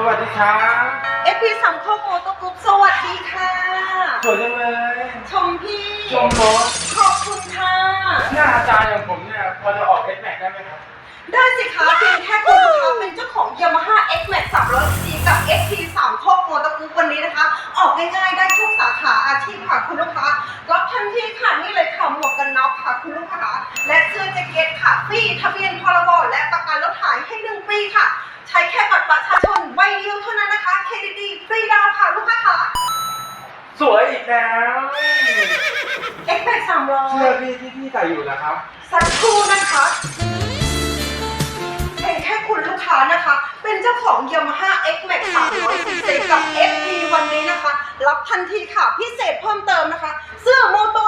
สวัสดีครับเอพีสังคมโมโตกรุ๊ปสวัสดีค่ะ สวยจังเลย ชมพี่ ชมรถขอบคุณค่ะ หน้าอาจารย์อย่างผมเนี่ยพอจะออกเอสแม็กได้ไหมครับ ได้สิคะเพียงแค่คุณลูกค้าเป็นเจ้าของ Yamaha X Max 300 c กับ XT 3ครอบโมโตกรุ๊ปวันนี้นะคะ ออกง่ายๆได้ทุกสาขาอาชีพค่ะคุณลูกค้ารับทันทีค่ะนี่เลยค่ะหมวกกันน็อกค่ะคุณลูกค้าและเสื้อแจ็คเก็ตค่ะฟรีทะเบียนพรบและประกันรถหายให้หนึ่งปีค่ะ ใช้แค่บัตรประชาชนใบเดียวเท่านั้นนะคะ KDD ฟรีดาวน์ค่ะลูกค้าค่ะสวยอีกแล้ว X Max 300เสื้อพี่ที่พี่ใส่อยู่นะครับ สักครู่นะคะเพียงแค่คุณลูกค้านะคะ เป็นเจ้าของ Yamaha X Max 300กับ FP วันนี้นะคะ รับทันทีค่ะ พิเศษเพิ่มเติมนะคะ เสื้อ Moto GP มูลค่